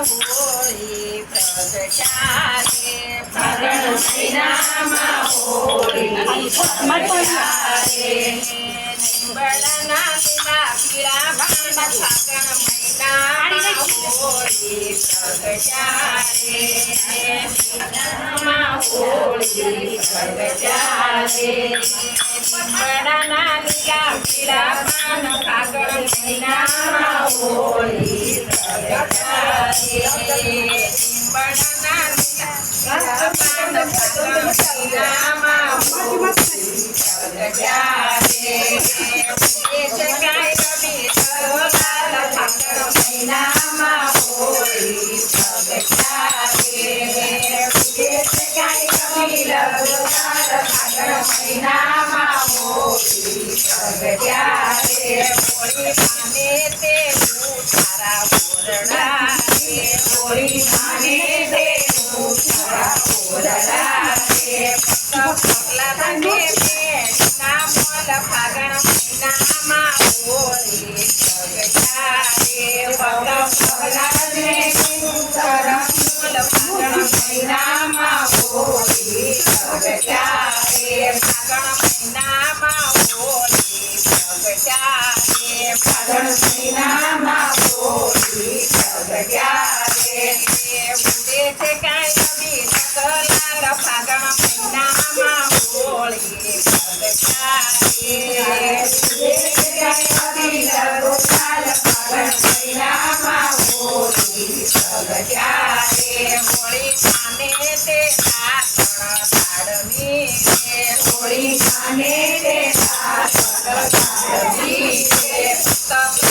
હોળી પ્રગટારે ભગવતીનામાં હોળી પ્રગટારે નિંબળના પીળા પીળા ભાંડા ફાગણ મહિના હોળી પ્રગટારે નિંબળમાં હોળી પ્રગટારે પીળા પીળા પાન કાગળ મહિનામાં હોળી સળગાવે પીળા પાન કાગળ મહિનામાં Nama, oh, yeah, yeah, yeah, yeah, yeah, yeah, yeah, yeah, ફાગણ મહિનામાં હોળી હોળી સામે તે આસણ સાડમી હોળી સામે તે આસણ સાડમી તપ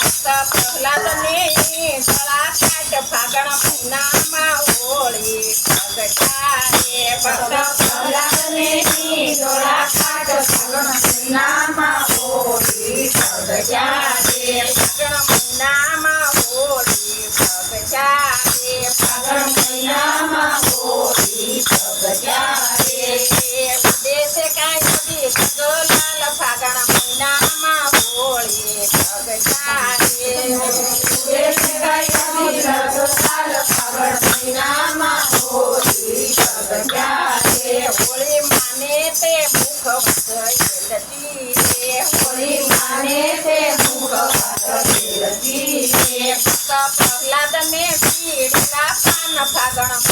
पुस्तक प्रल्हादने प्रल्हाद पुन्हा વસગાએ હોળી માને તે મુખ પ્રહલાદ ને પીડેલા પાન ફાગણ